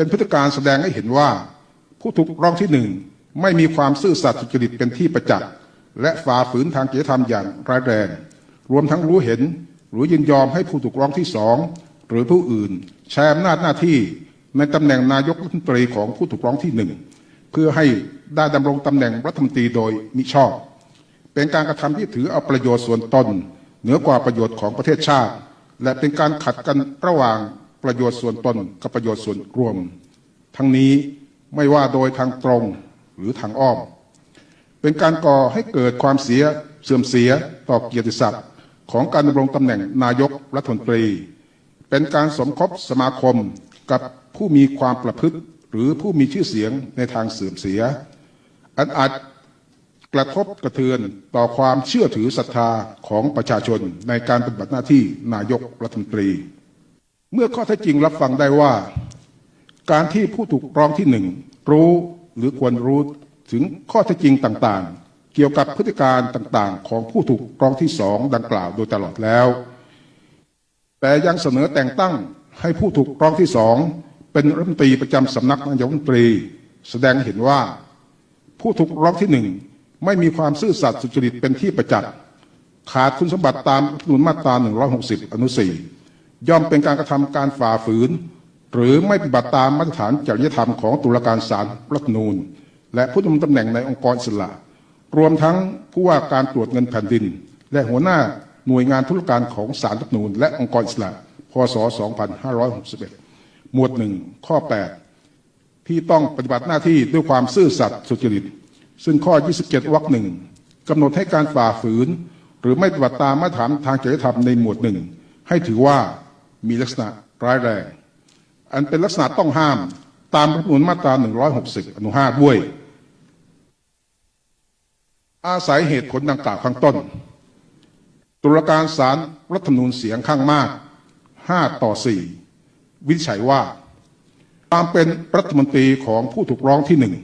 เป็นพฤติการแสดงให้เห็นว่า ผู้ถูกร้องที่หนึ่งไม่มีความซื่อสัตย์สุจริตเป็นที่ประจักษ์และฝ่าฝืนทางจริยธรรมอย่างร้ายแรง รวมทั้งรู้เห็นหรือยินยอมให้ผู้ถูกร้องที่สองหรือผู้อื่นใช้อำนาจหน้าที่ในตำแหน่งนายกรัฐมนตรีของผู้ถูกร้องที่หนึ่งเพื่อให้ได้ดำรงตำแหน่งรัฐมนตรีโดยมิชอบ เป็นการกระทำที่ถือเอาประโยชน์ส่วนตนเหนือกว่าประโยชน์ของประเทศชาติ และเป็นการขัดกันระหว่าง ประโยชน์ส่วนตนกับประโยชน์ส่วนรวม ทั้งนี้ไม่ว่าโดยทางตรงหรือทางอ้อม เป็นการก่อให้เกิดความเสียเสื่อมเสียต่อเกียรติศักดิ์ของการดำรงตำแหน่งนายกรัฐมนตรี เป็นการสมคบสมาคมกับผู้มีความประพฤติหรือผู้มีชื่อเสียงในทางเสื่อมเสีย อันอาจกระทบกระเทือนต่อความเชื่อถือศรัทธาของประชาชนในการปฏิบัติหน้าที่นายกรัฐมนตรี เมื่อข้อเท็จจริงรับฟังได้ว่า การที่ผู้ถูกร้องที่หนึ่งรู้หรือควรรู้ถึงข้อเท็จจริงต่างๆ เกี่ยวกับพฤติการต่างๆ ของผู้ถูกร้องที่สองดังกล่าวโดยตลอดแล้ว แต่ยังเสนอแต่งตั้งให้ผู้ถูกร้องที่สองเป็นรัฐมนตรีประจำสำนักนายกรัฐมนตรี แสดงเห็นว่า ผู้ถูกร้องที่หนึ่งไม่มีความซื่อสัตย์สุจริตเป็นที่ประจักษ์ขาดคุณสมบัติตามรัฐธรรมนูญมาตรา 160 อนุ 4 ย่อมเป็นการกระทำการฝ่าฝืน หรือไม่ปฏิบัติตามมาตรฐานจริยธรรมของตุลาการศาลรัฐมนูญและผู้ดำรงตำแหน่งในองค์กรอิสระรวมทั้งผู้ว่าการตรวจเงินแผ่นดิน และหัวหน้าหน่วยงานธุรการของศาลรัฐมนูญและองค์กรอิสระพศ 2561 หมวดหนึ่งข้อ 8 ที่ต้องปฏิบัติหน้าที่ด้วยความซื่อสัตย์สุจริต ซึ่งข้อ 27วรรคหนึ่งกำหนดให้การฝ่าฝืน หรือไม่ปฏิบัติตามมาตรฐานทางจริยธรรมในหมวดหนึ่งให้ถือว่า มีลักษณะร้ายแรง อันเป็นลักษณะต้องห้ามตามรัฐมนูญมาตรา 160 อนุ 5 ด้วย อาศัยเหตุผลดังกล่าวข้างต้น ตุลาการศาลรัฐธรรมนูญเสียงข้างมาก 5 ต่อ 4 วินิจฉัยว่า ความเป็นรัฐมนตรีของผู้ถูกร้องที่หนึ่ง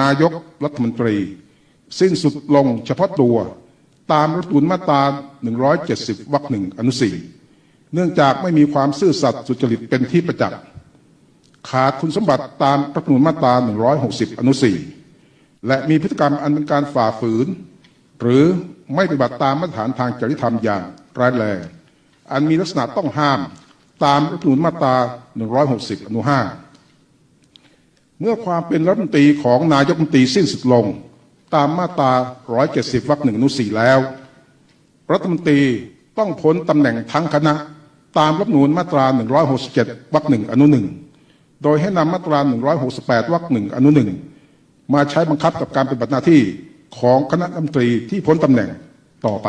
นายกรัฐมนตรี สิ้นสุดลงเฉพาะตัวตามรัฐมนูญมาตรา 170 วรรคหนึ่งอนุสี่ เนื่องจากไม่มีความซื่อสัตย์สุจริตเป็นที่ประจักษ์ขาดคุณสมบัติตามรัฐธรรมนูญมาตรา 160 อนุสี่และมีพฤติกรรมอันเป็นการฝ่าฝืน หรือไม่ปฏิบัติตามมาตรฐานทางจริยธรรมอย่างร้ายแรง อันมีลักษณะต้องห้ามตามรัฐธรรมนูญมาตรา 160 อนุ 5 เมื่อความเป็นรัฐมนตรีของนายกรัฐมนตรีสิ้นสุดลง ตามมาตรา 170 วรรคหนึ่งอนุสี่แล้ว รัฐมนตรีต้องพ้นตำแหน่งทั้งคณะ ตามรัฐนูนมาตรา 167วรรคหนึ่งอนุหนึ่งโดยให้นำมาตรา 168วรรคหนึ่งอนุหนึ่งมาใช้บังคับกับการปฏิบัติหน้าที่ของคณะรัฐมนตรีที่พ้นตำแหน่งต่อไป